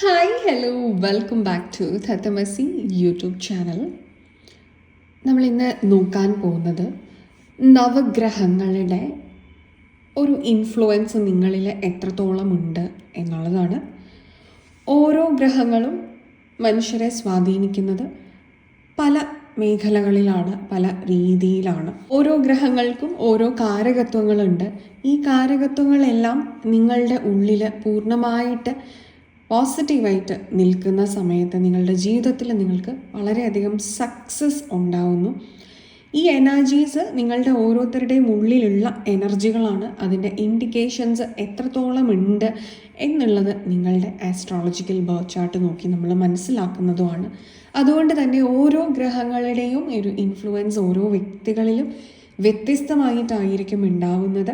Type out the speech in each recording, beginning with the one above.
Hi hello welcome back to Tathamasi YouTube channel നമ്മൾ ഇന്ന് നോക്കാൻ പോകുന്നത് നവഗ്രഹങ്ങളുടെ ഒരു ഇൻഫ്ലുവൻസ് നിങ്ങളിൽ എത്രത്തോളം ഉണ്ട് എന്നുള്ളതാണ്. ഓരോ ഗ്രഹങ്ങളും മനുഷ്യരെ സ്വാധീനിക്കുന്നത് പല മേഖലകളിലാണ് പല രീതിയിലാണ്. ഓരോ ഗ്രഹങ്ങൾക്കും ഓരോ കാരകത്വങ്ങളുണ്ട്. ഈ കാരകത്വങ്ങളെല്ലാം നിങ്ങളുടെ ഉള്ളിൽ പൂർണമായിട്ട് പോസിറ്റീവായിട്ട് നിൽക്കുന്ന സമയത്ത് നിങ്ങളുടെ ജീവിതത്തിൽ നിങ്ങൾക്ക് വളരെയധികം സക്സസ് ഉണ്ടാവുന്നു. ഈ എനർജീസ് നിങ്ങളുടെ ഓരോരുത്തരുടെയും ഉള്ളിലുള്ള എനർജികളാണ്. അതിന്റെ ഇൻഡിക്കേഷൻസ് എത്രത്തോളം ഉണ്ട് എന്നുള്ളത് നിങ്ങളുടെ ആസ്ട്രോളജിക്കൽ ബർത്ത് ചാർട്ട് നോക്കി നമ്മൾ മനസ്സിലാക്കുന്നതുമാണ്. അതുകൊണ്ട് തന്നെ ഓരോ ഗ്രഹങ്ങളുടെയും ഒരു ഇൻഫ്ലുവൻസ് ഓരോ വ്യക്തികളിലും വ്യത്യസ്തമായിട്ടായിരിക്കും ഉണ്ടാവുന്നത്.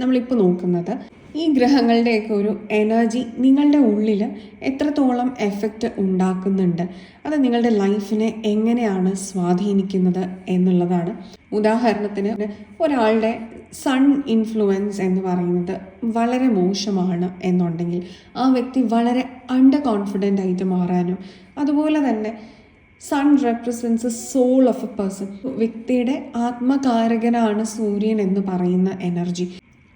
നമ്മളിപ്പോൾ നോക്കുന്നത് ഈ ഗ്രഹങ്ങളുടെയൊക്കെ ഒരു എനർജി നിങ്ങളുടെ ഉള്ളിൽ എത്രത്തോളം എഫക്റ്റ് ഉണ്ടാക്കുന്നുണ്ട്? അത് നിങ്ങളുടെ ലൈഫിനെ എങ്ങനെയാണ് സ്വാധീനിക്കുന്നത് എന്നുള്ളതാണ്. ഉദാഹരണത്തിന് ഒരാളുടെ സൺ ഇൻഫ്ലുവൻസ് എന്ന് പറയുന്നത് വളരെ മോശമാണ് എന്നുണ്ടെങ്കിൽ ആ വ്യക്തി വളരെ അണ്ടർ കോൺഫിഡന്റ് ആയിട്ട് മാറാനും അതുപോലെ തന്നെ sun represents soul of a person വ്യക്തിയുടെ ആത്മകാരകനാണ് സൂര്യൻ എന്ന് പറയുന്ന എനർജി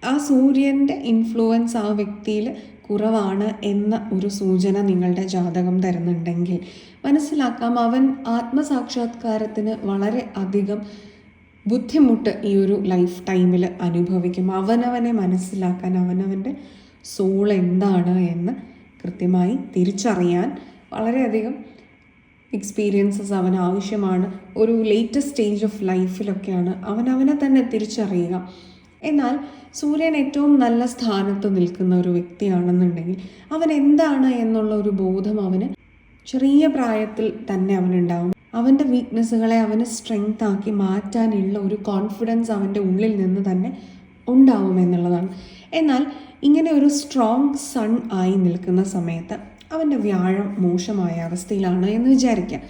ആ സൂര്യന്റെ ഇൻഫ്ലുവൻസ് ആ വ്യക്തിയിൽ കുറവാണ് എന്ന ഒരു സൂചന നിങ്ങളുടെ ജാതകം തരുന്നുണ്ടെങ്കിൽ മനസ്സിലാക്കാം. അവൻ ആത്മസാക്ഷാത്കാരത്തിന് വളരെ അധികം ബുദ്ധിമുട്ട് ഈ ഒരു ലൈഫ് ടൈമിൽ അനുഭവിക്കും. അവനവനെ മനസ്സിലാക്കാൻ അവനവന്റെ സോൾ എന്താണ് എന്ന് കൃത്യമായി തിരിച്ചറിയാൻ വളരെയധികം എക്സ്പീരിയൻസസ് അവന് ആവശ്യമാണ്. ഒരു ലേറ്റസ്റ്റ് സ്റ്റേജ് ഓഫ് ലൈഫിലൊക്കെയാണ് അവനവനെ അവനെ തന്നെ തിരിച്ചറിയുക. എന്നാൽ സൂര്യൻ ഏറ്റവും നല്ല സ്ഥാനത്ത് നിൽക്കുന്ന ഒരു വ്യക്തിയാണെന്നുണ്ടെങ്കിൽ അവൻ എന്താണ് എന്നുള്ള ഒരു ബോധം അവന് ചെറിയ പ്രായത്തിൽ തന്നെ അവനുണ്ടാവും. അവന്റെ വീക്ക്നെസ്സുകളെ അവന് സ്ട്രെങ്ത് ആക്കി മാറ്റാനുള്ള ഒരു കോൺഫിഡൻസ് അവന്റെ ഉള്ളിൽ നിന്ന് തന്നെ ഉണ്ടാവും എന്നുള്ളതാണ്. എന്നാൽ ഇങ്ങനെ ഒരു സ്ട്രോങ് സൺ ആയി നിൽക്കുന്ന സമയത്ത് അവന്റെ വ്യാഴം മോശമായ അവസ്ഥയിലാണ് എന്ന് വിചാരിക്കാം.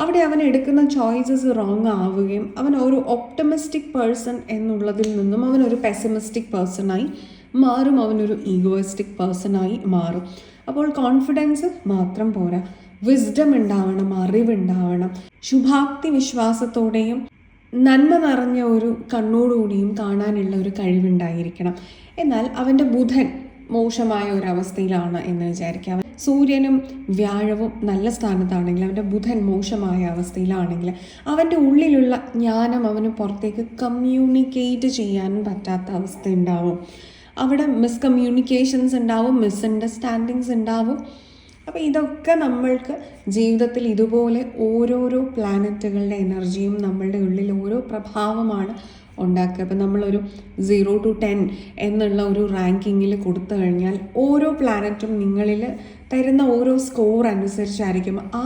അവിടെ അവൻ എടുക്കുന്ന ചോയ്സസ് റോങ് ആവുകയും അവൻ ഒരു ഒപ്റ്റമിസ്റ്റിക് പേഴ്സൺ എന്നുള്ളതിൽ നിന്നും അവൻ ഒരു പെസിമിസ്റ്റിക് പേഴ്സണായി മാറും അവനൊരു ഈഗോയിസ്റ്റിക് പേഴ്സണായി മാറും. അപ്പോൾ കോൺഫിഡൻസ് മാത്രം പോരാ. വിസ്ഡം ഉണ്ടാവണം അറിവുണ്ടാവണം. ശുഭാപ്തി വിശ്വാസത്തോടെയും നന്മ നിറഞ്ഞ ഒരു കണ്ണോടുകൂടിയും കാണാനുള്ള ഒരു കഴിവുണ്ടായിരിക്കണം. എന്നാൽ അവന്റെ ബുധൻ മോശമായ ഒരവസ്ഥയിലാണ് എന്ന് വിചാരിക്കാം. സൂര്യനും വ്യാഴവും നല്ല സ്ഥാനത്താണെങ്കിൽ അവന്റെ ബുധൻ മോശമായ അവസ്ഥയിലാണെങ്കിൽ അവന്റെ ഉള്ളിലുള്ള ജ്ഞാനം അവന് പുറത്തേക്ക് കമ്മ്യൂണിക്കേറ്റ് ചെയ്യാനും പറ്റാത്ത അവസ്ഥ ഉണ്ടാവും. അവിടെ മിസ്കമ്മ്യൂണിക്കേഷൻസ് ഉണ്ടാവും മിസ്അണ്ടർസ്റ്റാൻഡിങ്സ് ഉണ്ടാവും. അപ്പോൾ ഇതൊക്കെ നമ്മൾക്ക് ജീവിതത്തിൽ ഇതുപോലെ ഓരോരോ പ്ലാനറ്റുകളുടെ എനർജിയും നമ്മളുടെ ഉള്ളിൽ ഓരോ പ്രഭാവമാണ് ഉണ്ടാക്കുക. ഇപ്പം നമ്മളൊരു സീറോ ടു ടെൻ എന്നുള്ള ഒരു റാങ്കിങ്ങിൽ കൊടുത്തു കഴിഞ്ഞാൽ ഓരോ പ്ലാനറ്റും നിങ്ങളിൽ തരുന്ന ഓരോ സ്കോർ അനുസരിച്ചായിരിക്കും ആ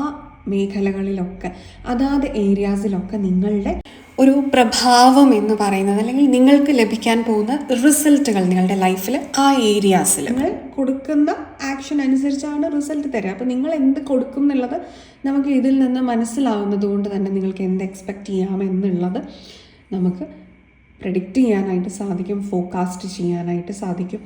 മേഖലകളിലൊക്കെ അതാത് ഏരിയാസിലൊക്കെ നിങ്ങളുടെ ഒരു പ്രഭാവം എന്ന് പറയുന്നത് അല്ലെങ്കിൽ നിങ്ങൾക്ക് ലഭിക്കാൻ പോകുന്ന റിസൾട്ടുകൾ നിങ്ങളുടെ ലൈഫിൽ ആ ഏരിയാസിൽ നിങ്ങൾ കൊടുക്കുന്ന ആക്ഷൻ അനുസരിച്ചാണ് റിസൾട്ട് തരിക അപ്പോൾ നിങ്ങൾ എന്ത് കൊടുക്കും എന്നുള്ളത് നമുക്ക് ഇതിൽ നിന്ന് മനസ്സിലാവുന്നത് കൊണ്ട് തന്നെ നിങ്ങൾക്ക് എന്ത് എക്സ്പെക്റ്റ് ചെയ്യാം എന്നുള്ളത് നമുക്ക് പ്രഡിക്റ്റ് ചെയ്യാനായിട്ട് സാധിക്കും ഫോക്കാസ്റ്റ് ചെയ്യാനായിട്ട് സാധിക്കും.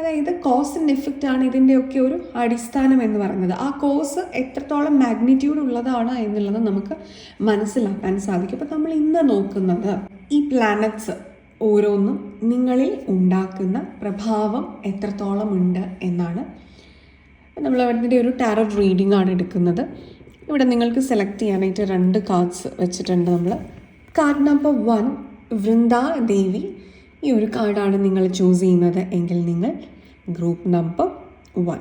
അതായത് കോസ് ആൻഡ് എഫക്റ്റ് ആണ് ഇതിന്റെയൊക്കെ ഒരു അടിസ്ഥാനം എന്ന് പറയുന്നത്. ആ കോസ് എത്രത്തോളം മാഗ്നിറ്റ്യൂഡ് ഉള്ളതാണ് എന്നുള്ളത് നമുക്ക് മനസ്സിലാക്കാൻ സാധിക്കും. അപ്പോൾ നമ്മൾ ഇന്ന് നോക്കുന്നത് ഈ പ്ലാനറ്റ്സ് ഓരോന്നും നിങ്ങളിൽ ഉണ്ടാക്കുന്ന പ്രഭാവം എത്രത്തോളം ഉണ്ട് എന്നാണ്. നമ്മൾ അതിന്റെ ഒരു ടാരോ റീഡിംഗ് ആണ് എടുക്കുന്നത്. ഇവിടെ നിങ്ങൾക്ക് സെലക്ട് ചെയ്യാനായിട്ട് രണ്ട് കാർഡ്സ് വെച്ചിട്ടുണ്ട് നമ്മൾ. Card number one Vrinda Devi ഈ ഒരു കാർഡാണ് നിങ്ങൾ ചൂസ് ചെയ്യുന്നത് എങ്കിൽ നിങ്ങൾ ഗ്രൂപ്പ് നമ്പർ വൺ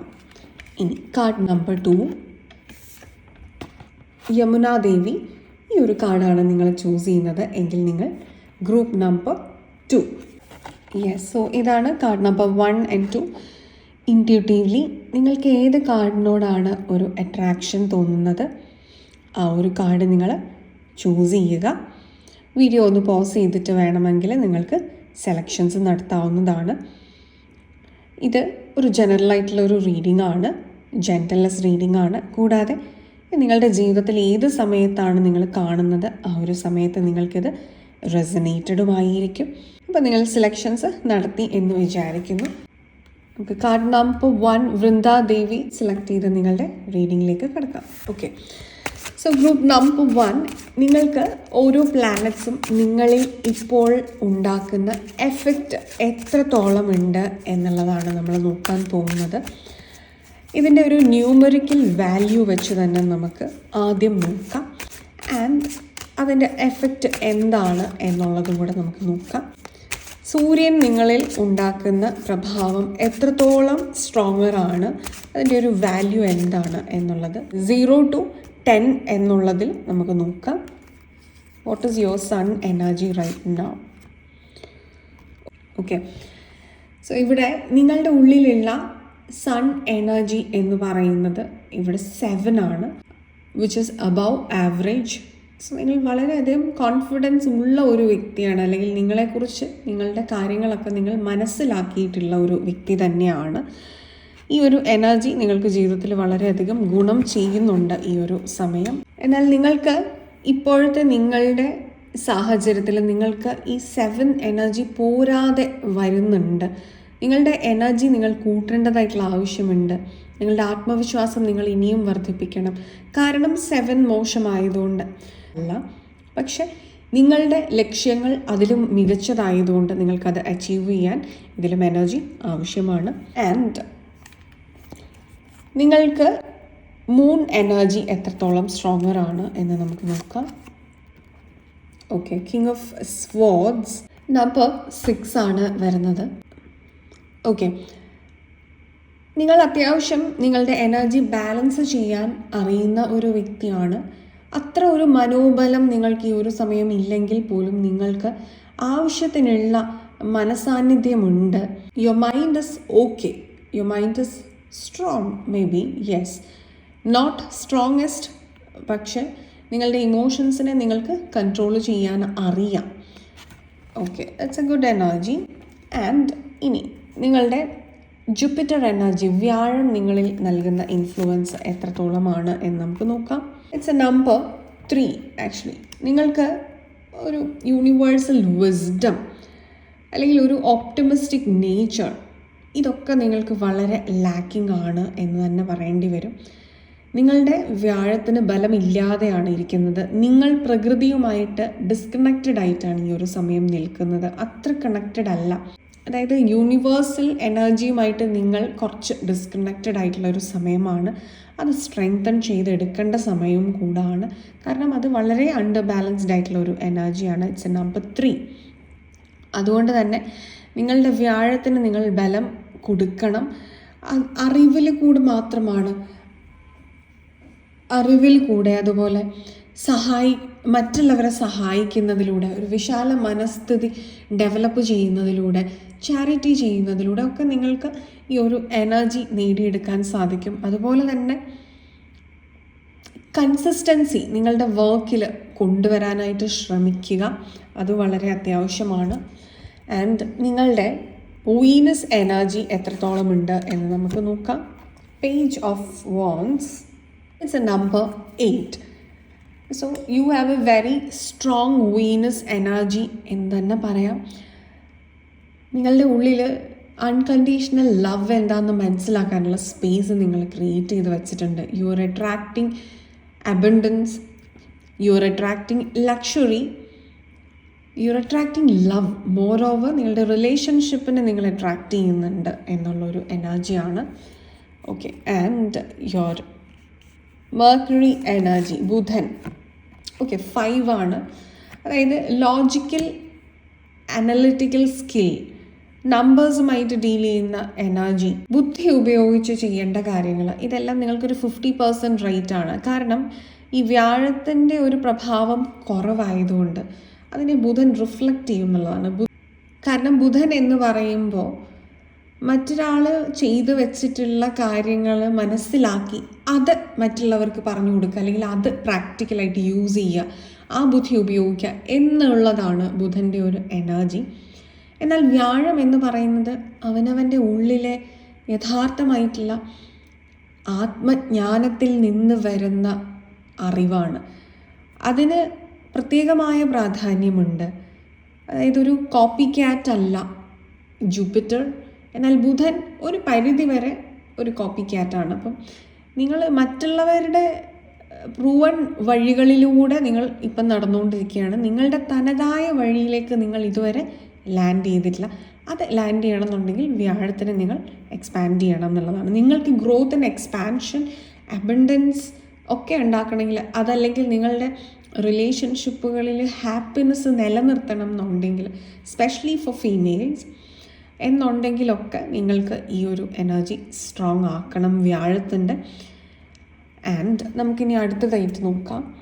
ഇനി കാർഡ് നമ്പർ ടു യമുനാദേവി ഈ ഒരു കാർഡാണ് നിങ്ങൾ ചൂസ് ചെയ്യുന്നത് എങ്കിൽ നിങ്ങൾ group number two yes so ഇതാണ് card number one and two intuitively നിങ്ങൾക്ക് ഏത് കാർഡിനോടാണ് ഒരു അട്രാക്ഷൻ തോന്നുന്നത്? ആ ഒരു കാർഡ് നിങ്ങൾ ചൂസ് ചെയ്യുക. വീഡിയോ ഒന്ന് പോസ് ചെയ്തിട്ട് വേണമെങ്കിൽ നിങ്ങൾക്ക് സെലക്ഷൻസ് നടത്താവുന്നതാണ്. ഇത് ഒരു ജനറൽ ആയിട്ടുള്ള ഒരു റീഡിംഗ് ആണ്. ജെന്റൽനെസ് റീഡിംഗ് ആണ്. കൂടാതെ നിങ്ങളുടെ ജീവിതത്തിൽ ഏത് സമയത്താണ് നിങ്ങൾ കാണുന്നത്? ആ ഒരു സമയത്ത് നിങ്ങൾക്കിത് റെസനേറ്റഡുമായിരിക്കും അപ്പോൾ നിങ്ങൾ സെലക്ഷൻസ് നടത്തി എന്ന് വിചാരിക്കുന്നു. നമുക്ക് card number one Vrinda Devi select ചെയ്ത് നിങ്ങളുടെ റീഡിങ്ങിലേക്ക് കിടക്കാം. Okay so group number one നിങ്ങൾക്ക് ഓരോ പ്ലാനറ്റ്സും നിങ്ങളിൽ ഇപ്പോൾ ഉണ്ടാക്കുന്ന എഫക്റ്റ് എത്രത്തോളം ഉണ്ട് എന്നുള്ളതാണ് നമ്മൾ നോക്കാൻ പോകുന്നത്. ഇതിന്റെ ഒരു ന്യൂമറിക്കൽ വാല്യൂ വെച്ച് തന്നെ നമുക്ക് ആദ്യം നോക്കാം. ആൻഡ് അതിന്റെ എഫക്റ്റ് എന്താണ് എന്നുള്ളതും കൂടെ നമുക്ക് നോക്കാം. സൂര്യൻ നിങ്ങളിൽ ഉണ്ടാക്കുന്ന പ്രഭാവം എത്രത്തോളം സ്ട്രോങ്ങർ ആണ്? അതിന്റെ ഒരു വാല്യൂ എന്താണ് എന്നുള്ളത്. സീറോ ടു ടെൻ എന്നുള്ളതിൽ നമുക്ക് നോക്കാം. What is your sun energy right now okay so ഇവിടെ നിങ്ങളുടെ ഉള്ളിലുള്ള സൺ എനർജി എന്ന് പറയുന്നത് ഇവിടെ സെവൻ ആണ് which is above average so നിങ്ങൾ വളരെയധികം കോൺഫിഡൻസ് ഉള്ള ഒരു വ്യക്തിയാണ് അല്ലെങ്കിൽ നിങ്ങളെക്കുറിച്ച് നിങ്ങളുടെ കാര്യങ്ങളൊക്കെ നിങ്ങൾ മനസ്സിലാക്കിയിട്ടുള്ള ഒരു വ്യക്തി തന്നെയാണ്. ഈ ഒരു എനർജി നിങ്ങൾക്ക് ജീവിതത്തിൽ വളരെയധികം ഗുണം ചെയ്യുന്നുണ്ട് ഈ ഒരു സമയം. എന്നാൽ നിങ്ങൾക്ക് ഇപ്പോഴത്തെ നിങ്ങളുടെ സാഹചര്യത്തിൽ നിങ്ങൾക്ക് ഈ സെവൻ എനർജി പോരാതെ വരുന്നുണ്ട്. നിങ്ങളുടെ എനർജി നിങ്ങൾ കൂട്ടേണ്ടതായിട്ടുള്ള ആവശ്യമുണ്ട്. നിങ്ങളുടെ ആത്മവിശ്വാസം നിങ്ങൾ ഇനിയും വർദ്ധിപ്പിക്കണം. കാരണം സെവൻ മോശമായതുകൊണ്ട് അല്ല. പക്ഷേ നിങ്ങളുടെ ലക്ഷ്യങ്ങൾ അതിലും മികച്ചതായതുകൊണ്ട് നിങ്ങൾക്കത് അച്ചീവ് ചെയ്യാൻ ഇതിലും എനർജി ആവശ്യമാണ്. ആൻഡ് നിങ്ങൾക്ക് മൂൺ എനർജി എത്രത്തോളം സ്ട്രോങ്ങർ ആണ് എന്ന് നമുക്ക് നോക്കാം. Okay king of swords number six ആണ് വരുന്നത്. ഓക്കെ നിങ്ങൾ അത്യാവശ്യം നിങ്ങളുടെ എനർജി ബാലൻസ് ചെയ്യാൻ അറിയുന്ന ഒരു വ്യക്തിയാണ്. അത്ര ഒരു മനോബലം നിങ്ങൾക്ക് ഈ ഒരു സമയം ഇല്ലെങ്കിൽ പോലും നിങ്ങൾക്ക് ആവശ്യത്തിനുള്ള മനസാന്നിധ്യമുണ്ട്. Your mind is okay your mind is strong may be yes not strongest പക്ഷെ നിങ്ങളുടെ ഇമോഷൻസിനെ നിങ്ങൾക്ക് കൺട്രോൾ ചെയ്യാൻ അറിയാം. Okay it's a good energy and ഇനി നിങ്ങളുടെ ജുപ്പിറ്റർ എനർജി വ്യാഴം നിങ്ങളിൽ നൽകുന്ന ഇൻഫ്ലുവൻസ് എത്രത്തോളമാണ് എന്ന് നമുക്ക് നോക്കാം. It's a number three actually നിങ്ങൾക്ക് ഒരു യൂണിവേഴ്സൽ വിസ്ഡം അല്ലെങ്കിൽ ഒരു ഓപ്റ്റമിസ്റ്റിക് നേച്ചർ ഇതൊക്കെ നിങ്ങൾക്ക് വളരെ ലാക്കിംഗ് ആണ് എന്ന് തന്നെ പറയേണ്ടി വരും. നിങ്ങളുടെ വ്യാഴത്തിന് ബലമില്ലാതെയാണ് ഇരിക്കുന്നത്. നിങ്ങൾ പ്രകൃതിയുമായിട്ട് ഡിസ്കണക്റ്റഡ് ആയിട്ടാണ് ഈ ഒരു സമയം നിൽക്കുന്നത്. അത്ര കണക്റ്റഡ് അല്ല. അതായത് യൂണിവേഴ്സൽ എനർജിയുമായിട്ട് നിങ്ങൾ കുറച്ച് ഡിസ്കണക്റ്റഡ് ആയിട്ടുള്ള ഒരു സമയമാണ്. അത് സ്ട്രെങ്തൻ ചെയ്തെടുക്കേണ്ട സമയവും കൂടാണ്. കാരണം അത് വളരെ അണ്ടർ ബാലൻസ്ഡ് ആയിട്ടുള്ള ഒരു എനർജിയാണ് ഇറ്റ്സ് എ നമ്പർ ത്രീ അതുകൊണ്ട് തന്നെ നിങ്ങളുടെ വ്യാഴത്തിന് നിങ്ങൾ ബലം കൊടുക്കണം. അറിവിൽ കൂടെ മാത്രമാണ്. അറിവിൽ കൂടെ അതുപോലെ സഹായി മറ്റുള്ളവരെ സഹായിക്കുന്നതിലൂടെ ഒരു വിശാല മനസ്ഥിതി ഡെവലപ്പ് ചെയ്യുന്നതിലൂടെ ചാരിറ്റി ചെയ്യുന്നതിലൂടെ ഒക്കെ നിങ്ങൾക്ക് ഈ ഒരു എനർജി നേടിയെടുക്കാൻ സാധിക്കും. അതുപോലെ തന്നെ കൺസിസ്റ്റൻസി നിങ്ങളുടെ വർക്കിൽ കൊണ്ടുവരാനായിട്ട് ശ്രമിക്കുക. അത് വളരെ അത്യാവശ്യമാണ്. ആൻഡ് നിങ്ങളുടെ വീനസ് എനർജി എത്രത്തോളം ഉണ്ട് എന്ന് നമുക്ക് നോക്കാം. Page of wands it's a number eight so you have a very strong Venus energy എന്ന് തന്നെ പറയാം. നിങ്ങളുടെ ഉള്ളിൽ അൺകണ്ടീഷണൽ ലവ് എന്താണെന്ന് മനസ്സിലാക്കാനുള്ള സ്പേസ് നിങ്ങൾ ക്രിയേറ്റ് ചെയ്ത് വെച്ചിട്ടുണ്ട്. You are attracting abundance you are attracting luxury you are attracting love moreover നിങ്ങളുടെ റിലേഷൻഷിപ്പിനെ നിങ്ങൾ അട്രാക്റ്റ് ചെയ്യുന്നുണ്ട് എന്നുള്ളൊരു എനർജിയാണ് okay and your Mercury energy ബുധൻ. ഓക്കെ ഫൈവ് ആണ്. അതായത് ലോജിക്കൽ അനലിറ്റിക്കൽ സ്കിൽ നമ്പേഴ്സുമായിട്ട് ഡീൽ ചെയ്യുന്ന എനർജി ബുദ്ധി ഉപയോഗിച്ച് ചെയ്യേണ്ട കാര്യങ്ങൾ. ഇതെല്ലാം നിങ്ങൾക്കൊരു ഫിഫ്റ്റി പെർസെന്റ് റേറ്റ് ആണ്. കാരണം ഈ വ്യാഴത്തിന്റെ ഒരു പ്രഭാവം കുറവായതുകൊണ്ട് അതിനെ ബുധൻ റിഫ്ലക്റ്റ് ചെയ്യും എന്നുള്ളതാണ്. ബു- കാരണം ബുധൻ എന്ന് പറയുമ്പോൾ മറ്റൊരാൾ ചെയ്തു വെച്ചിട്ടുള്ള കാര്യങ്ങൾ മനസ്സിലാക്കി അത് മറ്റുള്ളവർക്ക് പറഞ്ഞു കൊടുക്കുക അല്ലെങ്കിൽ അത് പ്രാക്ടിക്കലായിട്ട് യൂസ് ചെയ്യുക ആ ബുദ്ധി ഉപയോഗിക്കുക എന്നുള്ളതാണ് ബുധന്റെ ഒരു എനർജി എന്നാൽ വ്യാഴം എന്ന് പറയുന്നത് അവനവന്റെ ഉള്ളിലെ യഥാർത്ഥമായിട്ടുള്ള ആത്മജ്ഞാനത്തിൽ നിന്ന് വരുന്ന അറിവാണ്. അതിന് പ്രത്യേകമായ പ്രാധാന്യമുണ്ട്. അതായത് ഒരു കോപ്പി ക്യാറ്റ് അല്ല. ജൂപ്പിറ്റർ എന്നാൽ ബുധൻ ഒരു പരിധി വരെ ഒരു കോപ്പി ക്യാറ്റാണ് അപ്പം നിങ്ങൾ മറ്റുള്ളവരുടെ പ്രൂവൺ വഴികളിലൂടെ നിങ്ങൾ ഇപ്പം നടന്നുകൊണ്ടിരിക്കുകയാണ്. നിങ്ങളുടെ തനതായ വഴിയിലേക്ക് നിങ്ങൾ ഇതുവരെ ലാൻഡ് ചെയ്തിട്ടില്ല. അത് ലാൻഡ് ചെയ്യണമെന്നുണ്ടെങ്കിൽ വ്യാഴത്തിന് നിങ്ങൾ എക്സ്പാൻഡ് ചെയ്യണം എന്നുള്ളതാണ്. നിങ്ങൾക്ക് ഗ്രോത്ത് ആൻഡ് എക്സ്പാൻഷൻ അബൻഡൻസ് ഒക്കെ ഉണ്ടാക്കണമെങ്കിൽ അതല്ലെങ്കിൽ നിങ്ങളുടെ റിലേഷൻഷിപ്പുകളിൽ ഹാപ്പിനെസ് നിലനിർത്തണം എന്നുണ്ടെങ്കിൽ സ്പെഷ്യലി ഫോർ ഫീമെയിൽസ് എന്നുണ്ടെങ്കിലൊക്കെ നിങ്ങൾക്ക് ഈ ഒരു എനർജി സ്ട്രോങ് ആക്കണം വ്യാഴത്തിന്റെ. ആൻഡ് നമുക്കിനി അടുത്തതായിട്ട് നോക്കാം.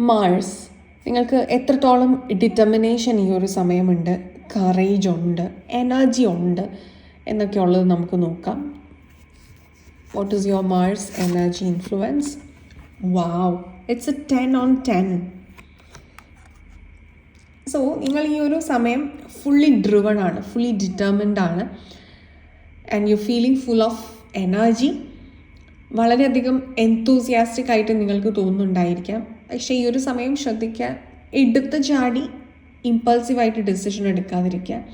മാഴ്സ് നിങ്ങൾക്ക് എത്രത്തോളം ഡിറ്റർമിനേഷൻ ഈ ഒരു സമയമുണ്ട്? കറേജ് ഉണ്ട് എനർജി ഉണ്ട് എന്നൊക്കെ ഉള്ളത് നമുക്ക് നോക്കാം. What is your Mars energy influence wow it's a ten on ten so നിങ്ങൾ ഈ ഒരു സമയം ഫുള്ളി ഡ്രിവൺ ആണ് ഫുള്ളി ഡിറ്റർമിൻഡ് ആണ്. And you feeling full of energy വളരെയധികം എൻതൂസിയാസ്റ്റിക് ആയിട്ട് നിങ്ങൾക്ക് തോന്നുന്നുണ്ടായിരിക്കാം. പക്ഷേ ഈ ഒരു സമയം ശ്രദ്ധിക്കുക. എടുത്ത് ചാടി ഇമ്പൾസീവായിട്ട് ഡിസിഷൻ എടുക്കാതിരിക്കുക.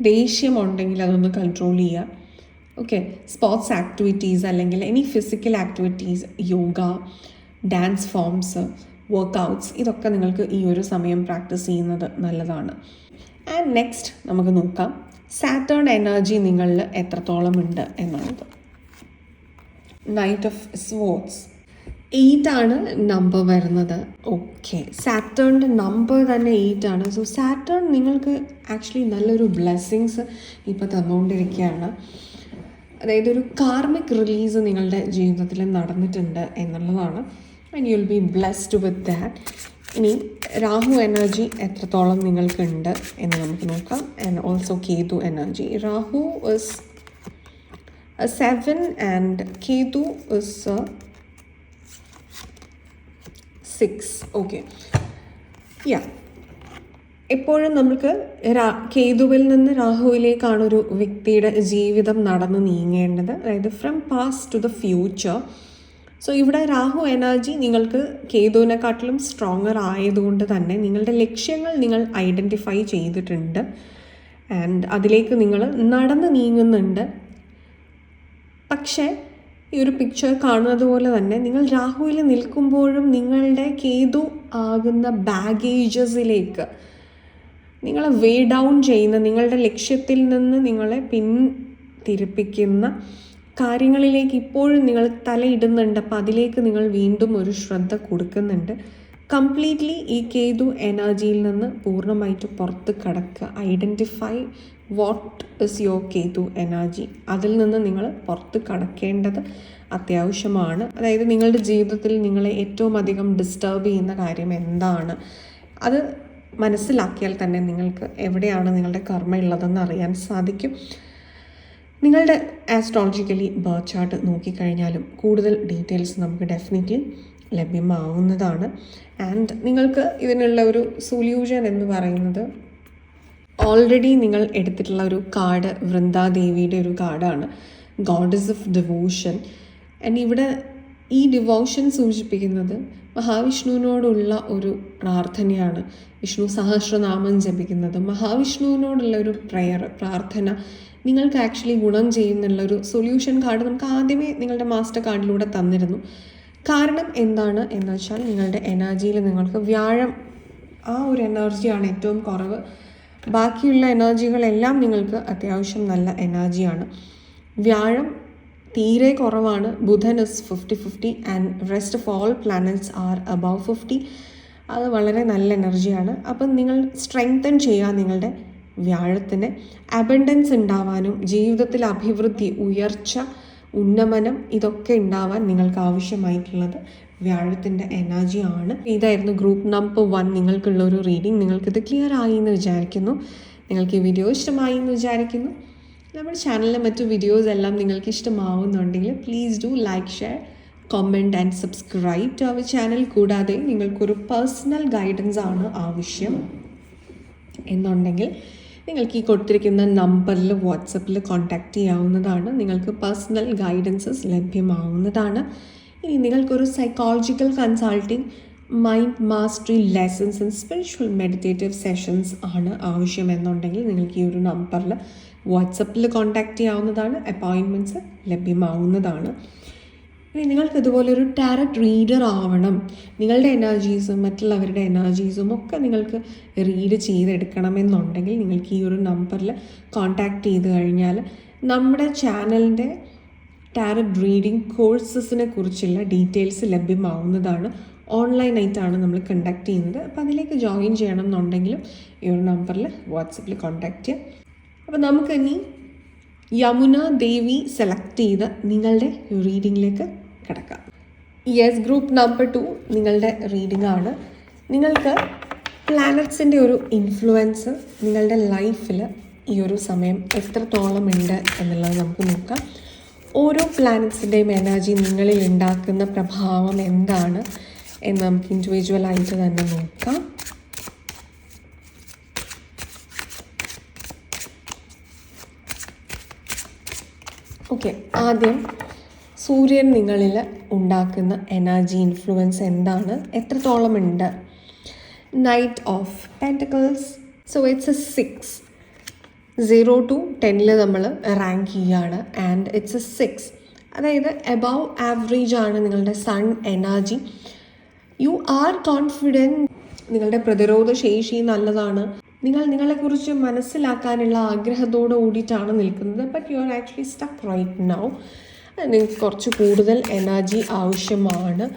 ദേഷ്യമുണ്ടെങ്കിൽ അതൊന്ന് കൺട്രോൾ ചെയ്യുക. ഓക്കെ സ്പോർട്സ് ആക്ടിവിറ്റീസ് അല്ലെങ്കിൽ any physical activities yoga dance forms workouts ഇതൊക്കെ നിങ്ങൾക്ക് ഈ ഒരു സമയം പ്രാക്ടീസ് ചെയ്യുന്നത് നല്ലതാണ്. ആൻഡ് നെക്സ്റ്റ് നമുക്ക് നോക്കാം. സാറ്റേൺ എനർജി നിങ്ങളിൽ എത്രത്തോളം ഉണ്ട് എന്നുള്ളത്. നൈറ്റ് ഓഫ് സ്പോർട്സ് എയ്റ്റ് ആണ് നമ്പർ വരുന്നത്. ഓക്കെ. സാറ്റേണിന്റെ നമ്പർ തന്നെ എയ്റ്റ് ആണ്. സോ സാറ്റേൺ നിങ്ങൾക്ക് ആക്ച്വലി നല്ലൊരു ബ്ലെസ്സിങ്സ് ഇപ്പോൾ തന്നുകൊണ്ടിരിക്കുകയാണ്. അതായത് ഒരു കാർമിക് റിലീസ് നിങ്ങളുടെ ജീവിതത്തിൽ നടന്നിട്ടുണ്ട് എന്നുള്ളതാണ്. And you will be blessed with that ഇനി രാഹു എനർജി എത്രത്തോളം നിങ്ങൾക്കുണ്ട് എന്ന് നമുക്ക് നോക്കാം. And also Ketu energy Rahu is a 7 and Ketu is a 6 okay. Yeah. എപ്പോഴും നമുക്ക് രാ കേതുവിൽ നിന്ന് രാഹുവിലേക്കാണ് ഒരു വ്യക്തിയുടെ ജീവിതം നടന്നു നീങ്ങേണ്ടത്. അതായത് from past to the future so ഇവിടെ രാഹു എനർജി നിങ്ങൾക്ക് കേതുവിനെക്കാട്ടിലും സ്ട്രോങ്ങർ ആയതുകൊണ്ട് തന്നെ നിങ്ങളുടെ ലക്ഷ്യങ്ങൾ നിങ്ങൾ ഐഡന്റിഫൈ ചെയ്തിട്ടുണ്ട്. ആൻഡ് അതിലേക്ക് നിങ്ങൾ നടന്ന് നീങ്ങുന്നുണ്ട്. പക്ഷേ ഈ ഒരു പിക്ചർ കാണുന്നത് പോലെ തന്നെ നിങ്ങൾ രാഹുവിൽ നിൽക്കുമ്പോഴും നിങ്ങളുടെ കേതു ആകുന്ന ബാഗേജസിലേക്ക് നിങ്ങളെ വേ ഡൗൺ ചെയ്യുന്ന നിങ്ങളുടെ ലക്ഷ്യത്തിൽ നിന്ന് നിങ്ങളെ പിന്തിരിപ്പിക്കുന്ന കാര്യങ്ങളിലേക്ക് ഇപ്പോഴും നിങ്ങൾ തലയിടുന്നുണ്ട്. അപ്പോൾ അതിലേക്ക് നിങ്ങൾ വീണ്ടും ഒരു ശ്രദ്ധ കൊടുക്കുന്നുണ്ട്. കംപ്ലീറ്റ്ലി ഈ കേതു എനർജിയിൽ നിന്ന് പൂർണമായിട്ട് പുറത്ത് കടക്കുക. Identify what is your Ketu energy. അതിൽ നിന്ന് നിങ്ങൾ പുറത്ത് കടക്കേണ്ടത് അത്യാവശ്യമാണ്. അതായത് നിങ്ങളുടെ ജീവിതത്തിൽ നിങ്ങളെ ഏറ്റവും അധികം ഡിസ്റ്റർബ് ചെയ്യുന്ന കാര്യം എന്താണ്? അത് മനസ്സിലാക്കിയാൽ തന്നെ നിങ്ങൾക്ക് എവിടെയാണ് നിങ്ങളുടെ കർമ്മ ഉള്ളതെന്ന് അറിയാൻ സാധിക്കും. നിങ്ങളുടെ ആസ്ട്രോളജിക്കലി ബർത്ത് ചാർട്ട് നോക്കിക്കഴിഞ്ഞാലും കൂടുതൽ ഡീറ്റെയിൽസ് നമുക്ക് ഡെഫിനറ്റ്ലി ലഭ്യമാവുന്നതാണ്. ആൻഡ് നിങ്ങൾക്ക് ഇതിനുള്ള ഒരു സൊല്യൂഷൻ എന്ന് പറയുന്നത് ഓൾറെഡി നിങ്ങൾ എടുത്തിട്ടുള്ള ഒരു കാർഡ് വൃന്ദാദേവിയുടെ ഒരു കാർഡാണ് ഗോഡസ് ഓഫ് ഡിവോഷൻ ആൻഡ് ഇവിടെ ഈ ഡിവോഷൻ സൂചിപ്പിക്കുന്നത് മഹാവിഷ്ണുവിനോടുള്ള ഒരു പ്രാർത്ഥനയാണ്. വിഷ്ണു സഹസ്രനാമം ജപിക്കുന്നത്. മഹാവിഷ്ണുവിനോടുള്ള ഒരു പ്രയർ പ്രാർത്ഥന നിങ്ങൾക്ക് ആക്ച്വലി ഗുണം ചെയ്യുന്നുള്ള ഒരു സൊല്യൂഷൻ കാർഡ് നമുക്ക് ആദ്യമേ നിങ്ങളുടെ മാസ്റ്റർ കാർഡിലൂടെ തന്നിരുന്നു. കാരണം എന്താണ്? എന്ന് വെച്ചാൽ നിങ്ങളുടെ എനർജിയിൽ നിങ്ങൾക്ക് വ്യാഴം ആ ഒരു എനർജിയാണ് ഏറ്റവും കുറവ്. ബാക്കിയുള്ള എനർജികളെല്ലാം നിങ്ങൾക്ക് അത്യാവശ്യം നല്ല എനർജിയാണ് വ്യാഴം തീരെ കുറവാണ്. ബുധൻ is fifty fifty and rest of all planets are above fifty അത് വളരെ നല്ല എനർജിയാണ് അപ്പം നിങ്ങൾ സ്ട്രെങ്തൻ ചെയ്യുക നിങ്ങളുടെ വ്യാഴത്തിന് അബണ്ടൻസ് ഉണ്ടാവാനും ജീവിതത്തിൽ അഭിവൃദ്ധി ഉയർച്ച ഉന്നമനം ഇതൊക്കെ ഉണ്ടാവാൻ നിങ്ങൾക്ക് ആവശ്യമായിട്ടുള്ളത് വ്യാഴത്തിന്റെ എനർജി ആണ്. ഇതായിരുന്നു ഗ്രൂപ്പ് നമ്പർ വൺ നിങ്ങൾക്കുള്ള ഒരു റീഡിങ് നിങ്ങൾക്കിത് ക്ലിയർ ആയി എന്ന് വിചാരിക്കുന്നു. നിങ്ങൾക്ക് ഈ വീഡിയോ ഇഷ്ടമായി എന്ന് വിചാരിക്കുന്നു. നമ്മുടെ ചാനലിലെ മറ്റു വീഡിയോസ് എല്ലാം നിങ്ങൾക്ക് ഇഷ്ടമാവുന്നുണ്ടെങ്കിൽ please do like share comment and subscribe to our channel കൂടാതെ നിങ്ങൾക്കൊരു പേഴ്സണൽ ഗൈഡൻസ് ആണ് ആവശ്യം. എന്നുണ്ടെങ്കിൽ നിങ്ങൾക്ക് ഈ കൊടുത്തിരിക്കുന്ന നമ്പറിൽ വാട്സപ്പിൽ കോൺടാക്റ്റ് ചെയ്യാവുന്നതാണ്. നിങ്ങൾക്ക് പേഴ്സണൽ ഗൈഡൻസസ് ലഭ്യമാവുന്നതാണ്. ഇനി നിങ്ങൾക്കൊരു psychological consulting mind mastery lessons and spiritual meditative sessions ആണ് ആവശ്യമെന്നുണ്ടെങ്കിൽ നിങ്ങൾക്ക് ഈ ഒരു നമ്പറിൽ വാട്സപ്പിൽ കോൺടാക്റ്റ് ചെയ്യാവുന്നതാണ്. അപ്പോയിൻമെന്റ്സ് ലഭ്യമാവുന്നതാണ്. ഇനി നിങ്ങൾക്ക് ഇതുപോലെ ഒരു ടാരറ്റ് റീഡർ ആവണം. നിങ്ങളുടെ എനർജീസും മറ്റുള്ളവരുടെ എനർജീസും ഒക്കെ നിങ്ങൾക്ക് റീഡ് ചെയ്തെടുക്കണമെന്നുണ്ടെങ്കിൽ നിങ്ങൾക്ക് ഈ ഒരു നമ്പറിൽ കോൺടാക്റ്റ് ചെയ്ത് കഴിഞ്ഞാൽ നമ്മുടെ ചാനലിന്റെ ടാരറ്റ് റീഡിംഗ് കോഴ്സസിനെ കുറിച്ചുള്ള ഡീറ്റെയിൽസ് ലഭ്യമാവുന്നതാണ്. ഓൺലൈനായിട്ടാണ് നമ്മൾ കണ്ടക്ട് ചെയ്യുന്നത്. അപ്പോൾ അതിലേക്ക് ജോയിൻ ചെയ്യണം എന്നുണ്ടെങ്കിലും ഈ ഒരു നമ്പറിൽ വാട്സപ്പിൽ കോൺടാക്റ്റ് ചെയ്യാം. അപ്പോൾ നമുക്കിനി യമുന ദേവി സെലക്ട് ചെയ്ത് നിങ്ങളുടെ റീഡിങ്ങിലേക്ക് കിടക്കാം. യെസ് ഗ്രൂപ്പ് നമ്പർ ടു നിങ്ങളുടെ റീഡിംഗ് ആണ്. നിങ്ങൾക്ക് പ്ലാനറ്റ്സിന്റെ ഒരു ഇൻഫ്ലുവൻസ് നിങ്ങളുടെ ലൈഫിൽ ഈ ഒരു സമയം എത്രത്തോളം ഉണ്ട് എന്നുള്ളത് നമുക്ക് നോക്കാം. ഓരോ പ്ലാനറ്റ്സിന്റെയും എനർജി നിങ്ങളിൽ ഉണ്ടാക്കുന്ന പ്രഭാവം എന്താണ് എന്ന് നമുക്ക് ഇൻഡിവിജ്വലായിട്ട് തന്നെ നോക്കാം. ഓക്കെ ആദ്യം സൂര്യൻ നിങ്ങളിൽ ഉണ്ടാക്കുന്ന എനർജി ഇൻഫ്ലുവൻസ് എന്താണ്? എത്രത്തോളം ഉണ്ട്? Knight of pentacles so it's a six zero to ടെന്നിൽ നമ്മൾ റാങ്ക് ചെയ്യുകയാണ്. ആൻഡ് ഇറ്റ്സ് എ സിക്സ് അതായത് എബവ് ആവറേജ് ആണ് നിങ്ങളുടെ sun energy you are confident നിങ്ങളുടെ പ്രതിരോധ ശേഷി നല്ലതാണ്. നിങ്ങൾ നിങ്ങളെക്കുറിച്ച് മനസ്സിലാക്കാനുള്ള ആഗ്രഹത്തോട് കൂടിയിട്ടാണ് നിൽക്കുന്നത്. But you are actually stuck right now നിങ്ങൾക്ക് കുറച്ച് കൂടുതൽ എനർജി ആവശ്യമാണ്.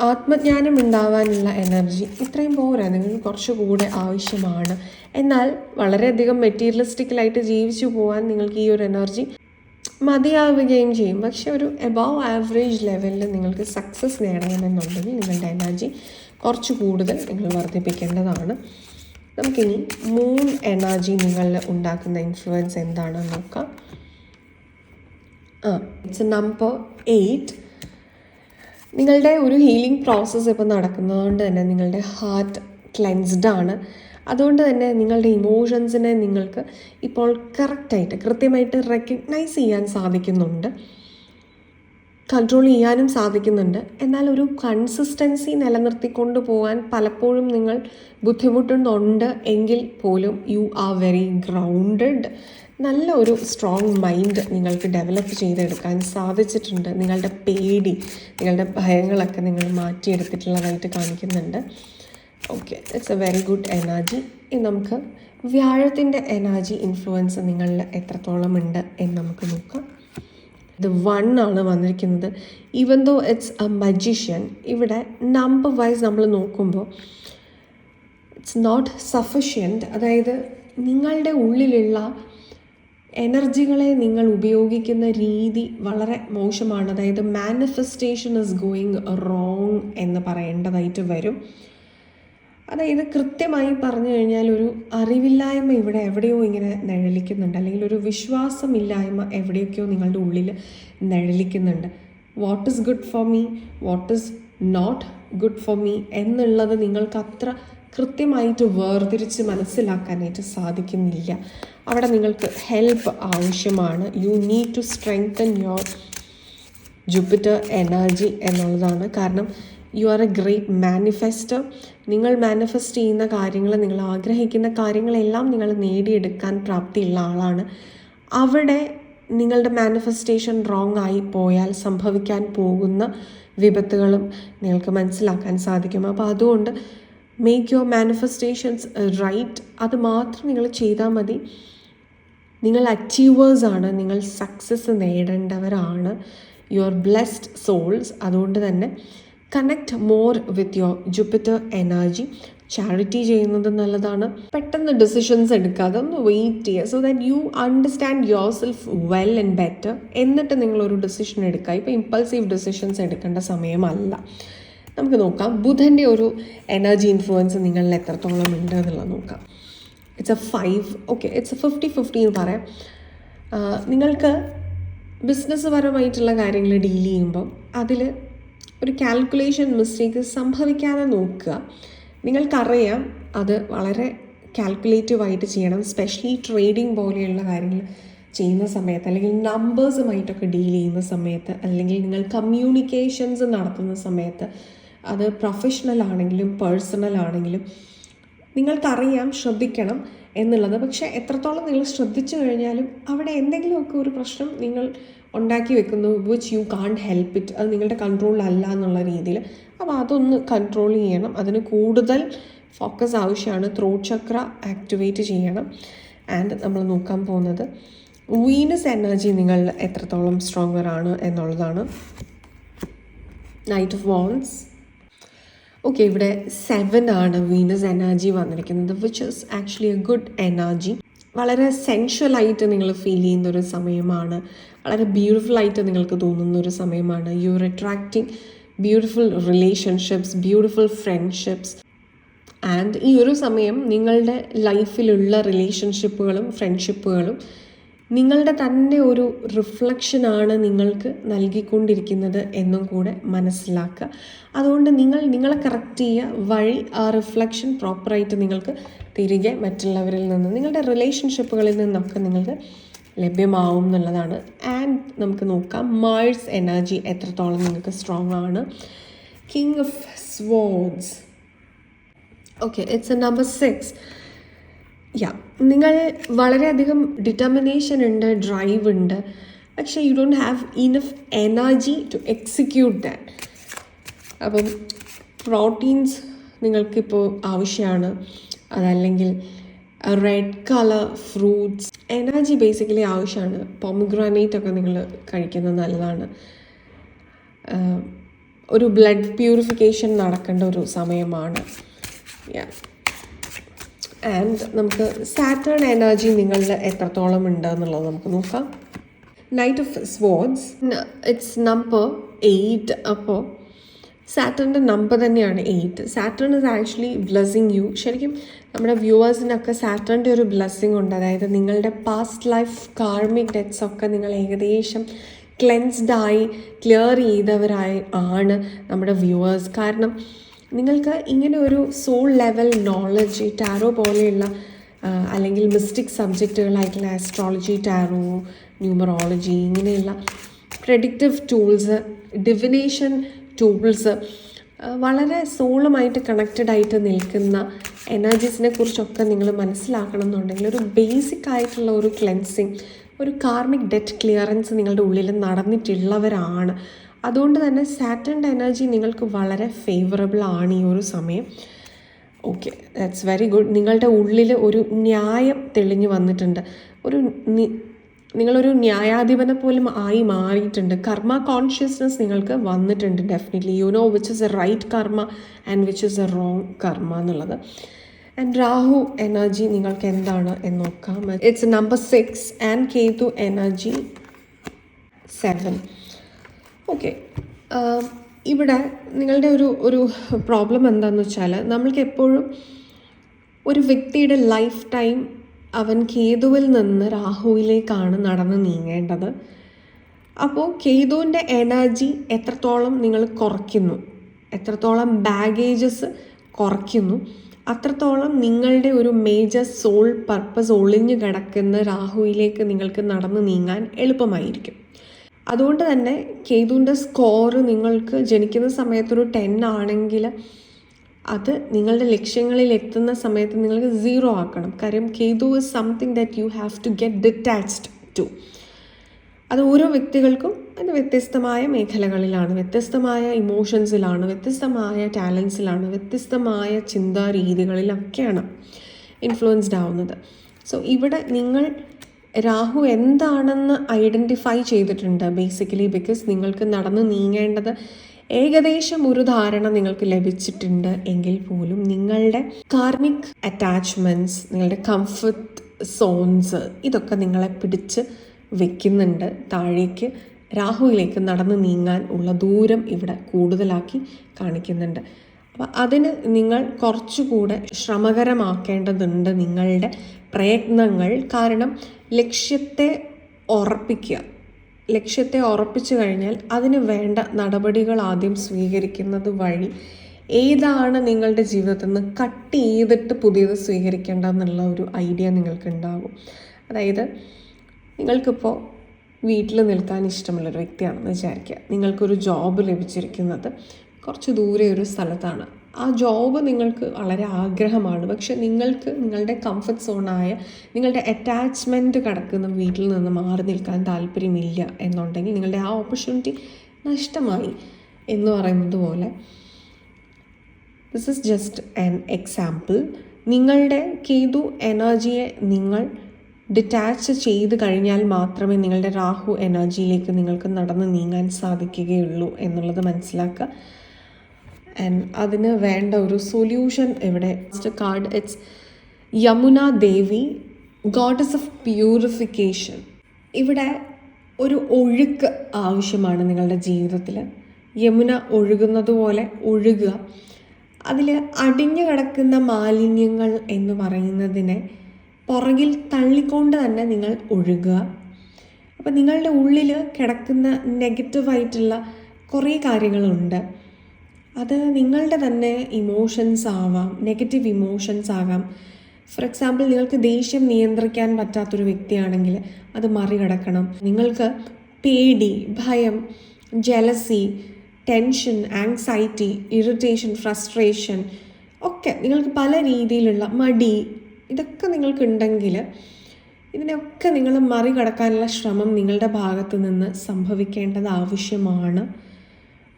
ആത്മജ്ഞാനം ഉണ്ടാവാനുള്ള എനർജി ഇത്രയും പോരാ നിങ്ങൾക്ക് കുറച്ചുകൂടെ ആവശ്യമാണ്. എന്നാൽ വളരെയധികം മെറ്റീരിയലിസ്റ്റിക്കലായിട്ട് ജീവിച്ചു പോകാൻ നിങ്ങൾക്ക് ഈ ഒരു എനർജി മതിയാവുകയും ചെയ്യും. പക്ഷെ ഒരു എബവ് ആവറേജ് ലെവലിൽ നിങ്ങൾക്ക് സക്സസ് നേടണമെന്നുണ്ടെങ്കിൽ നിങ്ങളുടെ എനർജി കുറച്ച് കൂടുതൽ നിങ്ങൾ വർദ്ധിപ്പിക്കേണ്ടതാണ്. നമുക്കിനി മൂൺ എനർജി നിങ്ങളിൽ ഉണ്ടാക്കുന്ന ഇൻഫ്ലുവൻസ് എന്താണെന്ന് നോക്കാം. ആ ഇറ്റ്സ് നമ്പർ എയ്റ്റ് നിങ്ങളുടെ ഒരു ഹീലിംഗ് പ്രോസസ്സ് ഇപ്പോൾ നടക്കുന്നതുകൊണ്ട് തന്നെ നിങ്ങളുടെ ഹാർട്ട് ക്ലെൻസ്ഡ് ആണ്. അതുകൊണ്ട് തന്നെ നിങ്ങളുടെ ഇമോഷൻസിനെ നിങ്ങൾക്ക് ഇപ്പോൾ കറക്റ്റായിട്ട് കൃത്യമായിട്ട് റെക്കഗ്നൈസ് ചെയ്യാൻ സാധിക്കുന്നുണ്ട്. കൺട്രോൾ ചെയ്യാനും സാധിക്കുന്നുണ്ട്. എന്നാൽ ഒരു കൺസിസ്റ്റൻസി നിലനിർത്തിക്കൊണ്ട് പോകാൻ പലപ്പോഴും നിങ്ങൾ ബുദ്ധിമുട്ടുന്നുണ്ട് എങ്കിൽ പോലും യു ആർ വെരി ഗ്രൗണ്ടഡ് നല്ല ഒരു സ്ട്രോങ് മൈൻഡ് നിങ്ങൾക്ക് ഡെവലപ്പ് ചെയ്തെടുക്കാൻ സാധിച്ചിട്ടുണ്ട്. നിങ്ങളുടെ പേടി നിങ്ങളുടെ ഭയങ്ങളൊക്കെ നിങ്ങൾ മാറ്റിയെടുത്തിട്ടുള്ളതായിട്ട് കാണിക്കുന്നുണ്ട്. Okay it's a very good energy ഇനി നമുക്ക് വ്യാഴത്തിന്റെ എനർജി ഇൻഫ്ലുവൻസ് നിങ്ങളിൽ എത്രത്തോളം ഉണ്ട് എന്ന് നമുക്ക് നോക്കാം. ഇത് വൺ ആണ് വന്നിരിക്കുന്നത്. Even though it's a magician ഇവിടെ നമ്പർ വൈസ് നമ്മൾ നോക്കുമ്പോൾ ഇറ്റ്സ് നോട്ട് സഫിഷ്യന്റ് അതായത് നിങ്ങളുടെ ഉള്ളിലുള്ള എനർജികളെ നിങ്ങൾ ഉപയോഗിക്കുന്ന രീതി വളരെ മോശമാണ്. അതായത് മാനിഫെസ്റ്റേഷൻ ഇസ് ഗോയിങ് റോങ് എന്ന് പറയേണ്ടതായിട്ട് വരും. അതായത് കൃത്യമായി പറഞ്ഞു കഴിഞ്ഞാൽ ഒരു അറിവില്ലായ്മ ഇവിടെ എവിടെയോ ഇങ്ങനെ നിഴലിക്കുന്നുണ്ട്. അല്ലെങ്കിൽ ഒരു വിശ്വാസമില്ലായ്മ എവിടെയൊക്കെയോ നിങ്ങളുടെ ഉള്ളിൽ നിഴലിക്കുന്നുണ്ട്. What is good for me what is not good for me എന്നുള്ളത് നിങ്ങൾക്ക് അത്ര കൃത്യമായിട്ട് വേർതിരിച്ച് മനസ്സിലാക്കാനായിട്ട് സാധിക്കുന്നില്ല. അവിടെ നിങ്ങൾക്ക് ഹെൽപ്പ് ആവശ്യമാണ്. You need to strengthen your Jupiter energy എന്നുള്ളതാണ്. കാരണം you are a great manifester നിങ്ങൾ മാനിഫെസ്റ്റ് ചെയ്യുന്ന കാര്യങ്ങൾ നിങ്ങൾ ആഗ്രഹിക്കുന്ന കാര്യങ്ങളെല്ലാം നിങ്ങൾ നേടിയെടുക്കാൻ പ്രാപ്തിയുള്ള ആളാണ്. അവിടെ നിങ്ങളുടെ മാനിഫെസ്റ്റേഷൻ റോങ് ആയി പോയാൽ സംഭവിക്കാൻ പോകുന്ന വിപത്തുകളും നിങ്ങൾക്ക് മനസ്സിലാക്കാൻ സാധിക്കും. അപ്പോൾ അതുകൊണ്ട് മേക്ക് യുവർ മാനിഫെസ്റ്റേഷൻസ് റൈറ്റ് അത് മാത്രം നിങ്ങൾ ചെയ്താൽ മതി. നിങ്ങൾ അച്ചീവേഴ്സാണ് നിങ്ങൾ സക്സസ് നേടേണ്ടവരാണ്. യുവർ ബ്ലെസ്ഡ് സോൾസ് അതുകൊണ്ട് തന്നെ connect more with your Jupiter energy charity ചെയ്യുന്നത് നല്ലതാണ്. പെട്ടെന്ന് ഡിസിഷൻസ് എടുക്കാതെ ഒന്ന് വെയിറ്റ് ചെയ്യുക so that you understand yourself well and better എന്നിട്ട് നിങ്ങളൊരു ഡിസിഷൻ എടുക്കുക. ഇപ്പോൾ ഇമ്പൾസീവ് ഡിസിഷൻസ് എടുക്കേണ്ട സമയമല്ല. നമുക്ക് നോക്കാം. ബുധന്റെ ഒരു എനർജി ഇൻഫ്ലുവൻസ് നിങ്ങളിൽ എത്രത്തോളം ഉണ്ട് എന്നുള്ളത് നോക്കാം. It's a five okay it's a fifty fifty എന്ന് പറയാം. നിങ്ങൾക്ക് ബിസിനസ് പരമായിട്ടുള്ള കാര്യങ്ങൾ ഡീൽ ചെയ്യുമ്പോൾ അതിൽ ഒരു കാൽക്കുലേഷൻ മിസ്റ്റേക്ക് സംഭവിക്കാതെ നോക്കുക. നിങ്ങൾക്കറിയാം അത് വളരെ കാൽക്കുലേറ്റീവായിട്ട് ചെയ്യണം. സ്പെഷ്യലി ട്രേഡിംഗ് പോലെയുള്ള കാര്യങ്ങൾ ചെയ്യുന്ന സമയത്ത് അല്ലെങ്കിൽ നമ്പേഴ്സുമായിട്ടൊക്കെ ഡീൽ ചെയ്യുന്ന സമയത്ത് അല്ലെങ്കിൽ നിങ്ങൾ കമ്മ്യൂണിക്കേഷൻസ് നടത്തുന്ന സമയത്ത് അത് പ്രൊഫഷണൽ ആണെങ്കിലും പേഴ്സണൽ ആണെങ്കിലും നിങ്ങൾക്കറിയാം ശ്രദ്ധിക്കണം എന്നുള്ളത്. പക്ഷേ എത്രത്തോളം നിങ്ങൾ ശ്രദ്ധിച്ചു കഴിഞ്ഞാലും അവിടെ എന്തെങ്കിലുമൊക്കെ ഒരു പ്രശ്നം നിങ്ങൾ ഉണ്ടാക്കി വെക്കുന്നു which you can't help it അത് നിങ്ങളുടെ കൺട്രോളിലല്ല എന്നുള്ള രീതിയിൽ. അപ്പോൾ അതൊന്ന് കൺട്രോൾ ചെയ്യണം. അതിന് കൂടുതൽ ഫോക്കസ് ആവശ്യമാണ്. ത്രോട്ട് ചക്ര ആക്ടിവേറ്റ് ചെയ്യണം. ആൻഡ് നമ്മൾ നോക്കാൻ പോകുന്നത് വീനസ് എനർജി നിങ്ങൾ എത്രത്തോളം സ്ട്രോങ്ങർ ആണ് എന്നുള്ളതാണ്. നൈറ്റ് ഓഫ് വോൺസ് ഓക്കെ ഇവിടെ സെവൻ ആണ് വീനസ് എനർജി വന്നിരിക്കുന്നത് which is actually a good energy വളരെ സെൻഷ്വലായിട്ട് നിങ്ങൾ ഫീൽ ചെയ്യുന്ന ഒരു സമയമാണ്. വളരെ ബ്യൂട്ടിഫുൾ ആയിട്ട് നിങ്ങൾക്ക് തോന്നുന്ന ഒരു സമയമാണ്. You are attracting beautiful relationships beautiful friendships and ഈ ഒരു സമയം നിങ്ങളുടെ ലൈഫിലുള്ള റിലേഷൻഷിപ്പുകളും ഫ്രണ്ട്ഷിപ്പുകളും നിങ്ങളുടെ തന്നെ ഒരു റിഫ്ലക്ഷനാണ് നിങ്ങൾക്ക് നൽകിക്കൊണ്ടിരിക്കുന്നത് എന്നും കൂടെ മനസ്സിലാക്കുക. അതുകൊണ്ട് നിങ്ങൾ നിങ്ങളെ കറക്റ്റ് ചെയ്യുക. വഴി ആ റിഫ്ലക്ഷൻ പ്രോപ്പറായിട്ട് നിങ്ങൾക്ക് തിരികെ മറ്റുള്ളവരിൽ നിന്ന് നിങ്ങളുടെ റിലേഷൻഷിപ്പുകളിൽ നിന്നൊക്കെ നിങ്ങൾക്ക് ലഭ്യമാവും എന്നുള്ളതാണ്. ആൻഡ് നമുക്ക് നോക്കാം മാഴ്സ് എനർജി എത്രത്തോളം നിങ്ങൾക്ക് സ്ട്രോങ് ആണ്. King of swords okay it's a number six yeah നിങ്ങൾ വളരെയധികം ഡിറ്റർമിനേഷൻ ഉണ്ട് ഡ്രൈവ് ഉണ്ട്. പക്ഷേ you don't have enough energy to execute that അപ്പം പ്രോട്ടീൻസ് നിങ്ങൾക്കിപ്പോൾ ആവശ്യമാണ്. അതല്ലെങ്കിൽ red colour fruits energy basically ആവശ്യമാണ്. പൊമഗ്രാനേറ്റ് ഒക്കെ നിങ്ങൾ കഴിക്കുന്നത് നല്ലതാണ്. ഒരു ബ്ലഡ് പ്യൂരിഫിക്കേഷൻ നടക്കേണ്ട ഒരു സമയമാണ്. ആൻഡ് നമുക്ക് സാറ്റേൺ എനർജി നിങ്ങളുടെ എത്രത്തോളം ഉണ്ട് എന്നുള്ളത് നമുക്ക് നോക്കാം. Knight of sports it's number eight അപ്പോൾ സാറ്റേണിന്റെ നമ്പർ തന്നെയാണ് eight Saturn is actually blessing you ശരിക്കും നമ്മുടെ വ്യൂവേഴ്സിനൊക്കെ സാറ്റേണിന്റെ ഒരു ബ്ലെസ്സിങ് ഉണ്ട്. അതായത് നിങ്ങളുടെ പാസ്റ്റ് ലൈഫ് കാർമിക് ഡെറ്റ്സ് ഒക്കെ നിങ്ങൾ ഏകദേശം ക്ലെൻസ്ഡ് ആയി ക്ലിയർ ചെയ്തവരായി ആണ് നമ്മുടെ വ്യൂവേഴ്സ്. കാരണം നിങ്ങൾക്ക് ഇങ്ങനെ ഒരു സോൾ ലെവൽ നോളജ് ഈ ടാരോ പോലെയുള്ള അല്ലെങ്കിൽ മിസ്റ്റിക് സബ്ജക്റ്റുകളായിട്ടുള്ള ആസ്ട്രോളജി ടാരോ ന്യൂമറോളജി ഇങ്ങനെയുള്ള പ്രഡിക്റ്റീവ് ടൂൾസ് ഡിവിനേഷൻ ടൂൾസ് വളരെ സോളുമായിട്ട് കണക്റ്റഡ് ആയിട്ട് നിൽക്കുന്ന എനർജീസിനെ കുറിച്ചൊക്കെ നിങ്ങൾ മനസ്സിലാക്കണം എന്നുണ്ടെങ്കിൽ ഒരു ബേസിക് ആയിട്ടുള്ള ഒരു ക്ലെൻസിങ് ഒരു കാർമിക് ഡെറ്റ് ക്ലിയറൻസ് നിങ്ങളുടെ ഉള്ളിൽ നടന്നിട്ടുള്ളവരാണ്. അതുകൊണ്ട് തന്നെ സാറ്റന്റെ എനർജി നിങ്ങൾക്ക് വളരെ ഫേവറബിൾ ആണ് ഈ ഒരു സമയം. ഓക്കെ ദാറ്റ്സ് വെരി ഗുഡ് നിങ്ങളുടെ ഉള്ളിൽ ഒരു ന്യായം തെളിഞ്ഞു വന്നിട്ടുണ്ട്. ഒരു നിങ്ങളൊരു ന്യായാധിപനെ പോലും ആയി മാറിയിട്ടുണ്ട്. കർമ്മ കോൺഷ്യസ്നെസ് നിങ്ങൾക്ക് വന്നിട്ടുണ്ട് definitely you know which is a right karma and which is a wrong karma എന്നുള്ളത്. ആൻഡ് രാഹു എനർജി നിങ്ങൾക്ക് എന്താണ് എന്ന് നോക്കാം. It's number six and Ketu energy seven okay ഇവിടെ നിങ്ങളുടെ ഒരു ഒരു പ്രോബ്ലം എന്താണെന്ന് വെച്ചാൽ നമ്മൾക്ക് എപ്പോഴും ഒരു വ്യക്തിയുടെ ലൈഫ് ടൈം അവൻ കേതുവിൽ നിന്ന് രാഹുവിലേക്കാണ് നടന്ന് നീങ്ങേണ്ടത്. അപ്പോൾ കേതുവിന്റെ എനർജി എത്രത്തോളം നിങ്ങൾ കുറയ്ക്കുന്നു? എത്രത്തോളം ബാഗേജസ് കുറയ്ക്കുന്നു? അത്രത്തോളം നിങ്ങളുടെ ഒരു മേജർ സോൾ പർപ്പസ് ഒളിഞ്ഞു കിടക്കുന്ന രാഹുവിലേക്ക് നിങ്ങൾക്ക് നടന്ന് നീങ്ങാൻ എളുപ്പമായിരിക്കും. അതുകൊണ്ട് തന്നെ കേതുവിന്റെ സ്കോർ നിങ്ങൾക്ക് ജനിക്കുന്ന സമയത്തൊരു ടെൻ ആണെങ്കിൽ അത് നിങ്ങളുടെ ലക്ഷ്യങ്ങളിൽ എത്തുന്ന സമയത്ത് നിങ്ങൾക്ക് സീറോ ആക്കണം. കാര്യം Ketu is something that you have to get detached to അത് ഓരോ വ്യക്തികൾക്കും അത് വ്യത്യസ്തമായ മേഖലകളിലാണ് വ്യത്യസ്തമായ ഇമോഷൻസിലാണ് വ്യത്യസ്തമായ ടാലൻസിലാണ് വ്യത്യസ്തമായ ചിന്താ രീതികളിലൊക്കെയാണ് ഇൻഫ്ലുവൻസ്ഡ് ആവുന്നത്. സോ ഇവിടെ നിങ്ങൾ രാഹു എന്താണെന്ന് ഐഡന്റിഫൈ ചെയ്തിട്ടുണ്ട് ബേസിക്കലി ബിക്കോസ് നിങ്ങൾക്ക് നടന്ന് നീങ്ങേണ്ടത് ഏകദേശം ഒരു ധാരണ നിങ്ങൾക്ക് ലഭിച്ചിട്ടുണ്ട് എങ്കിൽ പോലും നിങ്ങളുടെ കാർമിക് അറ്റാച്ച്മെന്റ്സ് നിങ്ങളുടെ കംഫർട്ട് സോൺസ് ഇതൊക്കെ നിങ്ങളെ പിടിച്ച് വെക്കുന്നുണ്ട്. താഴേക്ക് രാഹുവിലേക്ക് നടന്ന് നീങ്ങാൻ ഉള്ള ദൂരം ഇവിടെ കൂടുതലാക്കി കാണിക്കുന്നുണ്ട്. അപ്പം അതിന് നിങ്ങൾ കുറച്ചുകൂടെ ശ്രമകരമാക്കേണ്ടതുണ്ട് നിങ്ങളുടെ പ്രയത്നങ്ങൾ. കാരണം ലക്ഷ്യത്തെ ഉറപ്പിക്കുക ലക്ഷ്യത്തെ ഉറപ്പിച്ചു കഴിഞ്ഞാൽ അതിന് വേണ്ട നടപടികൾ ആദ്യം സ്വീകരിക്കുന്നത് വഴി ഏതാണ് നിങ്ങളുടെ ജീവിതത്തിൽ നിന്ന് കട്ട് ചെയ്തിട്ട് പുതിയത് സ്വീകരിക്കേണ്ടതെന്നുള്ള ഒരു ഐഡിയ നിങ്ങൾക്ക് ഉണ്ടാകും അതായത് നിങ്ങൾക്കിപ്പോൾ വീട്ടിൽ നിൽക്കാൻ ഇഷ്ടമുള്ളൊരു വ്യക്തിയാണെന്ന് വിചാരിക്കുക. നിങ്ങൾക്കൊരു ജോബ് ലഭിച്ചിരിക്കുന്നത് കുറച്ച് ദൂരെ ഒരു സ്ഥലത്താണ്. ആ ജോബ് നിങ്ങൾക്ക് വളരെ ആഗ്രഹമാണ്. പക്ഷെ നിങ്ങൾക്ക് നിങ്ങളുടെ കംഫർട്ട് സോണായ നിങ്ങളുടെ അറ്റാച്ച്മെന്റ് കിടക്കുന്ന വീട്ടിൽ നിന്ന് മാറി നിൽക്കാൻ താല്പര്യമില്ല എന്നുണ്ടെങ്കിൽ നിങ്ങളുടെ ആ ഓപ്പർച്യൂണിറ്റി നഷ്ടമായി എന്ന് പറയുന്നത് പോലെ this is just an example നിങ്ങളുടെ കേതു എനർജിയെ നിങ്ങൾ ഡിറ്റാച്ച് ചെയ്ത് കഴിഞ്ഞാൽ മാത്രമേ നിങ്ങളുടെ രാഹു എനർജിയിലേക്ക് നിങ്ങൾക്ക് നടന്ന് നീങ്ങാൻ സാധിക്കുകയുള്ളൂ എന്നുള്ളത് മനസ്സിലാക്കുക. ആൻഡ് അതിന് വേണ്ട ഒരു സൊല്യൂഷൻ ഇവിടെ card it's Yamuna Devi goddess of purification ഇവിടെ ഒരു ഒഴുക്ക് ആവശ്യമാണ് നിങ്ങളുടെ ജീവിതത്തിൽ. യമുന ഒഴുകുന്നത് പോലെ ഒഴുകുക. അതിൽ അടിഞ്ഞു കിടക്കുന്ന മാലിന്യങ്ങൾ എന്ന് പറയുന്നതിനെ പുറകിൽ തള്ളിക്കൊണ്ട് തന്നെ നിങ്ങൾ ഒഴുകുക. അപ്പോൾ നിങ്ങളുടെ ഉള്ളിൽ കിടക്കുന്ന നെഗറ്റീവായിട്ടുള്ള കുറേ കാര്യങ്ങളുണ്ട്. അത് നിങ്ങളുടെ തന്നെ ഇമോഷൻസ് ആവാം നെഗറ്റീവ് ഇമോഷൻസ് ആകാം. ഫോർ എക്സാമ്പിൾ നിങ്ങൾക്ക് ദേഷ്യം നിയന്ത്രിക്കാൻ പറ്റാത്തൊരു വ്യക്തിയാണെങ്കിൽ അത് മറികടക്കണം. നിങ്ങൾക്ക് പേടി ഭയം jealousy tension anxiety irritation frustration ഒക്കെ നിങ്ങൾക്ക് പല രീതിയിലുള്ള മടി ഇതൊക്കെ നിങ്ങൾക്കുണ്ടെങ്കിൽ ഇതിനെയൊക്കെ നിങ്ങൾ മറികടക്കാനുള്ള ശ്രമം നിങ്ങളുടെ ഭാഗത്ത് നിന്ന് സംഭവിക്കേണ്ടത് ആവശ്യമാണ്.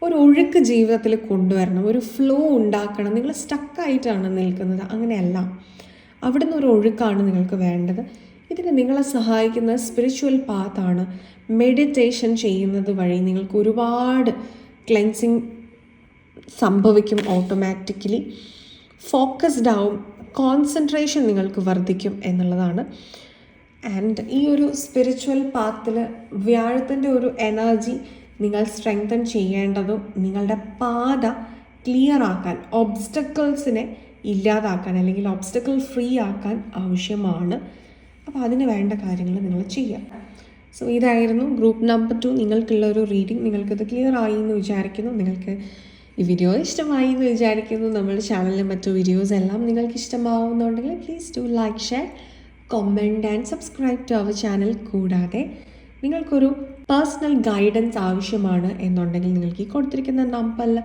ഒരു ഒഴുക്ക് ജീവിതത്തിൽ കൊണ്ടുവരണം ഒരു ഫ്ലോ ഉണ്ടാക്കണം. നിങ്ങൾ സ്റ്റക്കായിട്ടാണ് നിൽക്കുന്നത്. അങ്ങനെയല്ല. അവിടെ നിന്ന് ഒരു ഒഴുക്കാണ് നിങ്ങൾക്ക് വേണ്ടത്. ഇതിന് നിങ്ങളെ സഹായിക്കുന്ന സ്പിരിച്വൽ പാത്താണ് മെഡിറ്റേഷൻ ചെയ്യുന്നത് വഴി നിങ്ങൾക്ക് ഒരുപാട് ക്ലെൻസിങ് സംഭവിക്കും ഓട്ടോമാറ്റിക്കലി ഫോക്കസ്ഡ് ആവും. കോൺസെൻട്രേഷൻ നിങ്ങൾക്ക് വർദ്ധിക്കും എന്നുള്ളതാണ്. ആൻഡ് ഈ ഒരു സ്പിരിച്വൽ പാത്തിൽ വ്യാഴത്തിന്റെ ഒരു എനർജി നിങ്ങൾ സ്ട്രെങ്തൻ ചെയ്യേണ്ടതും നിങ്ങളുടെ പാത ക്ലിയർ ആക്കാൻ ഒബ്സ്റ്റക്കിൾസിനെ ഇല്ലാതാക്കാൻ അല്ലെങ്കിൽ ഒബ്സ്റ്റക്കിൾ ഫ്രീ ആക്കാൻ ആവശ്യമാണ്. അപ്പോൾ അതിന് വേണ്ട കാര്യങ്ങൾ നിങ്ങൾ ചെയ്യുക. സോ ഇതായിരുന്നു ഗ്രൂപ്പ് നമ്പർ ടു നിങ്ങൾക്കുള്ള ഒരു റീഡിംഗ് നിങ്ങൾക്കത് ക്ലിയർ ആയി എന്ന് വിചാരിക്കുന്നു. നിങ്ങൾക്ക് ഈ വീഡിയോ ഇഷ്ടമായി എന്ന് വിചാരിക്കുന്നു. നമ്മുടെ ചാനലിലെ മറ്റു വീഡിയോസ് എല്ലാം നിങ്ങൾക്ക് ഇഷ്ടമാവുന്നുണ്ടെങ്കിൽ please to like share comment and subscribe to our channel കൂടാതെ നിങ്ങൾക്കൊരു പേഴ്സണൽ ഗൈഡൻസ് ആവശ്യമാണ് എന്നുണ്ടെങ്കിൽ നിങ്ങൾക്ക് ഈ കൊടുത്തിരിക്കുന്ന നമ്പറിൽ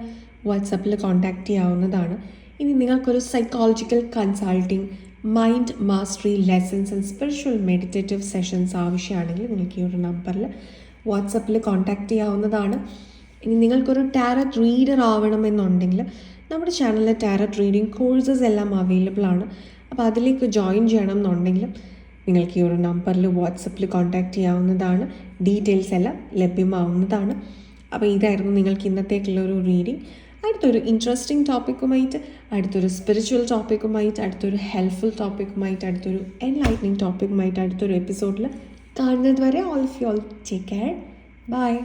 വാട്സപ്പിൽ കോൺടാക്റ്റ് ചെയ്യാവുന്നതാണ്. ഇനി നിങ്ങൾക്കൊരു psychological consulting mind mastery lessons and spiritual meditative sessions ആവശ്യമാണെങ്കിൽ നിങ്ങൾക്ക് ഈ ഒരു നമ്പറിൽ വാട്സപ്പിൽ കോൺടാക്റ്റ് ചെയ്യാവുന്നതാണ്. ഇനി നിങ്ങൾക്കൊരു ടാരറ്റ് റീഡർ ആവണമെന്നുണ്ടെങ്കിൽ നമ്മുടെ ചാനലിലെ ടാരറ്റ് റീഡിങ് കോഴ്സസ് എല്ലാം അവൈലബിൾ ആണ്. അപ്പോൾ അതിലേക്ക് ജോയിൻ ചെയ്യണം എന്നുണ്ടെങ്കിലും നിങ്ങൾക്ക് ഈ ഒരു നമ്പറിൽ വാട്സപ്പിൽ കോൺടാക്റ്റ് ചെയ്യാവുന്നതാണ്. ഡീറ്റെയിൽസ് എല്ലാം ലഭ്യമാവുന്നതാണ്. അപ്പോൾ ഇതായിരുന്നു നിങ്ങൾക്ക് ഇന്നത്തേക്കുള്ള ഒരു റീഡിങ് അടുത്തൊരു ഇൻട്രസ്റ്റിംഗ് ടോപ്പിക്കുമായിട്ട് അടുത്തൊരു സ്പിരിച്വൽ ടോപ്പിക്കുമായിട്ട് അടുത്തൊരു ഹെൽപ്ഫുൾ ടോപ്പിക്കുമായിട്ട് അടുത്തൊരു എൻലൈറ്റനിങ് ടോപ്പിക്കുമായിട്ട് അടുത്തൊരു എപ്പിസോഡിൽ കാണുന്നത് വരെ all of you all take care bye